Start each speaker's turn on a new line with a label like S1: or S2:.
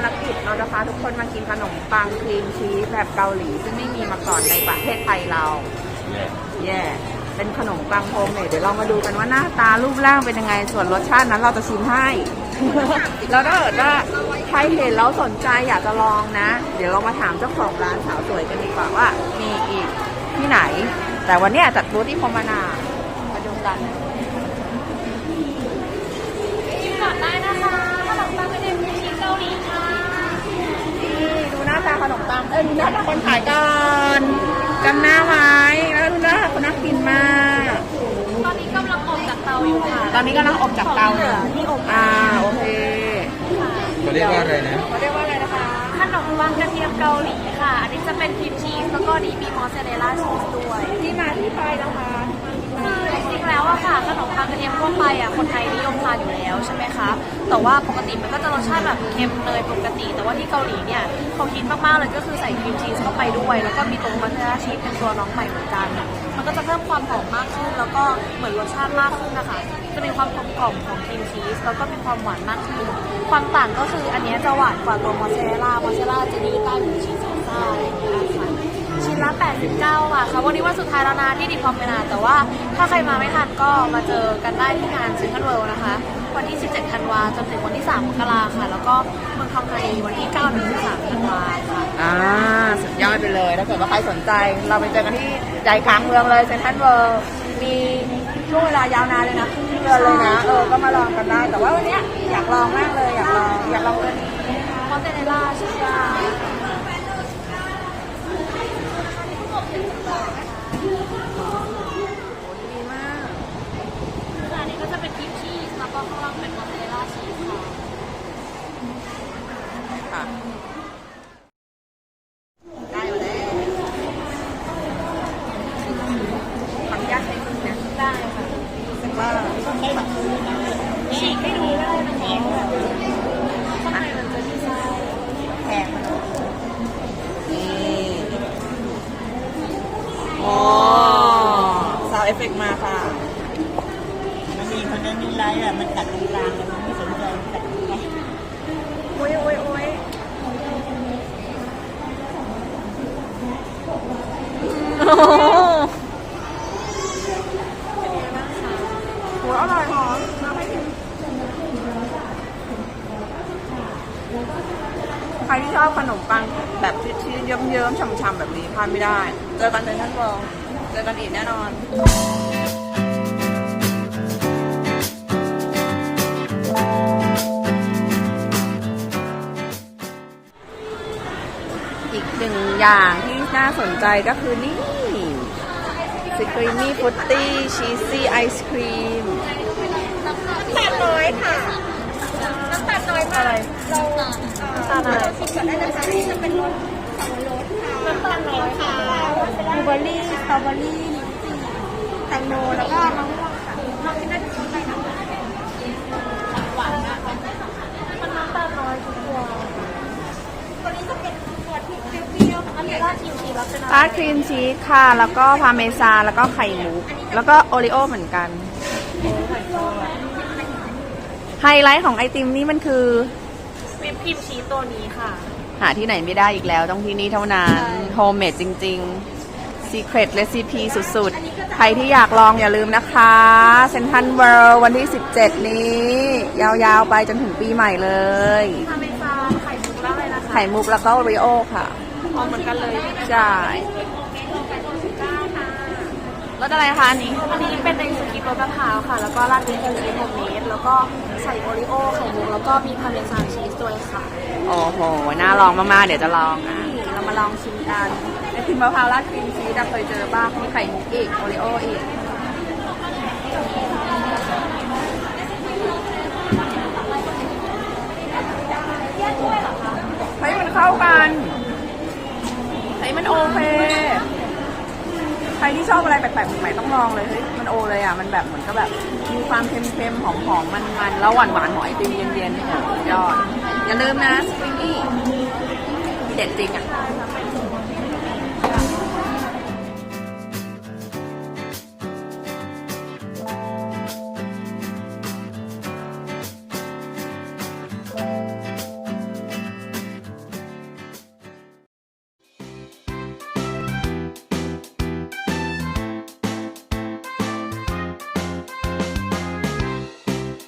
S1: ค่ะวันนี้เรามีภารกิจเราจะพาทุกคนมากินขนมปังครีมชีสแบบเกาหลี ซึ่งไม่มีมาก่อนในประเทศไทยเราแย่เป็นขนมปังโฮมเมดเดี๋ยวเรามาดูกันว่าหน้าตารูปร่างเป็นยังไง ส่วนรสชาตินั้นเราจะชิมให้ แล้วถ้าเกิดว่าใครเห็นแล้วสนใจอยากจะลองนะ เดี๋ยวเรามาถามเจ้าของร้านสาวสวยกันดีกว่าว่า มีอีกที่ไหน แต่วันเนี้ยจัดบูธที่พรหมนามาดูกัน
S2: ชิมก่อนได้นะคะขนมปังกระเทียมชีสเกาหลีค่ะ
S1: นี่ดูหน้า ตาขนมปังเอ้ยดูหน้าตาคนขายก่อนจำหน้าไว้แล้วดูหน้าคนน่ากินมาก
S2: ตอนนี้กำลังอบจากเตาอยู่ค่ะ
S1: ตอนนี้กำลังอบจากเตา
S2: ของเหลือที่อบ
S1: อ่าโอเค
S3: เขาเรียกว่าอะไรนะ
S1: เขาเรียกว่าอะไรนะคะ
S2: ขนมปังกระเทียมเกาหลีค่ะอันนี้จะเป็นครีมชีสแล้วก็นี้มีมอสซาเรลล่าชีสด้วย
S1: ที่มาที่ไปนะคะ
S2: คือจริงๆแล้ว กระเทียมทั่วไปอะคนไทยนิยมทานอยู่แล้วใช่ไหมคะแต่ว่าปกติมันก็จะรสชาติแบบเค็มเลยปกติ แต่ว่าที่เกาหลีเนี่ยเขาฮิตมากๆเลยก็คือใส่ครีมชีสเข้าไปด้วย แล้วก็มีตัวมอสซาเราชีสเป็นตัวน้องใหม่เหมือนกัน มันก็จะเพิ่มความหอมมากขึ้น แล้วก็เหมือนรสชาติมากขึ้นนะคะ จะมีความกลมกล่อมของครีมชีสแล้วก็มีความหวานมากขึ้นความต่างก็คืออันนี้จะหวานกว่าตัวมอสซาเรลล่ามอสซาเรลล่าจะดีใต้หมูชีสซอสซ่าอะไรอย่างเงี้ยค่ะ ชิ้นละ 89 บาทค่ะวันนี้วันสุดท้ายแล้วนะที่ดิพอมเมนาแต่ว่าถ้าใครมาไม่ทันก็มาเจอกันได้ที่งานซิงเกิลเวิลด์นะคะ วันที่ 17 ธันวาจนถึงวันที่ 3 มกราค่ะ แล้วก็เมืองทองธานีวันที่ 9 ถึง 13 ธันวาค่ะ
S1: อ่าสุดยอดไปเลยถ้าเกิดว่าใครสนใจ เราไปเจอกันที่ใจกลางเมืองเลยเซนทรัลเวิลด์มีช่วงเวลายาวนานเลยนะครึ่งเดือนเลยนะเออก็มาลองกันได้แต่ว่าวันเนี้ยอยากลองมากเลยอยากลองอยากลองตัวนี้
S2: มอสซาเรลล่าใช่ไหม
S1: ดีมาก
S2: อันนี้ก็จะเป็นครีมชี สแล้วก็ข้างเป็นมอสซาเรลล่าชีสค่ะ
S1: ค่ะ ได้อยู่แล้วขออนุญาตใช้มือนะ
S2: ได้ค่ะ
S1: รู้สึกว่า
S2: ฉีกให้ดูได้นะคะข้างในมันจะมีไส้
S1: แพงมันนี่อ๋อซาวเอฟเฟกมาค่ะ
S4: ไลท์อะมันตัดตรงกลางมันไม่สนใจตัดตรงกลาง
S1: โอ้ยโอ้ยโอ้ยโอ้โหโหอร่อยหอมมาให้ชิมใครที่ชอบขนมปังแบบชิ้นๆเยิ้มๆฉ่ำๆแบบนี้พลาดไม่ได้ เจอกันในท่านวองเจอกันอีกแน่นอน อย่างที่น่าสนใจก็คือนี่สครีมี่ฟุตตี้ชีสซี่ไอศครีม
S2: น้ำตาลน้อยค่ะ น้ำตาลน้อยอะไรเราน้ำตาลอะไรชิมก่อนได้นะคะนี่จะเป็นรสสับปะรดค่ะน้ำตาลน้อยค่ะบลูเบอร์รี่สตรอเบอร์รี่แตงโมแล้วก็มะม่วงค่ะลองกินได้ทุกรสเลยนะคะหวานมากมันน้ำตาลน้อยทุกตัวตัวนี้จะเป็นตัวที่เปรี้ยวๆอันนี้ราดครีม ชีสแล้วเป็นอะไร
S1: ราดครีมชีสค่ะ แล้วก็พาเมซานแล้วก็ไข่มุกแล้วก็โอริโอเหมือนกัน ไฮไลท์ของไอติมนี้มันคือ
S2: วิปครีมชีสตัวนี้ค่ะ
S1: หาที่ไหนไม่ได้อีกแล้ว ต้องที่นี่เท่านั้นโฮมเมดจริง ๆ Secret Recipe สุดๆ ใครที่อยากลองอย่าลืมนะคะเซนทันเวิลด์วันที่ 17 นี้ ยาวๆ ไปจนถึงปีใหม่เลย
S2: พาเมซานไข่มุกแล้วอะไรนะคะ
S1: ไข่มุกแล้วก็โอริโอค่ะ
S2: พอเหมือนกันเลย
S1: ใช่รสอะไรคะอันนี้
S2: อันนี้เป็นในสกีรสมะพร้าวค่ะ แล้วก็ราดด้วยชีสโฮมเมดแล้วก็ใส่โอริโอไข่มุกแล้วก็มีพาเมซานชีสด้วยค่ะ
S1: โอ้โหน่าลองมากๆ เดี๋ยวจะลองอะเรามาลองชิมกันไอติมมะพร้าวราดครีมชีสอะเคยเจอบ้างมีไข่มุกอีกโอริโออีกเฮ้ยมันเข้ากันเฮ้ย มันโอเค ใครที่ชอบอะไรแปลกๆใหม่ต้องลองเลยเฮ้ยมันโอเลยอะ มันแบบเหมือนกับแบบ มีความเค็มๆ หอมๆ มันๆ แล้วหวานๆหองไอติมเย็นๆโอ้โหสุดยอด อย่าลืมนะสปริงกี้เด็ดจริงอะ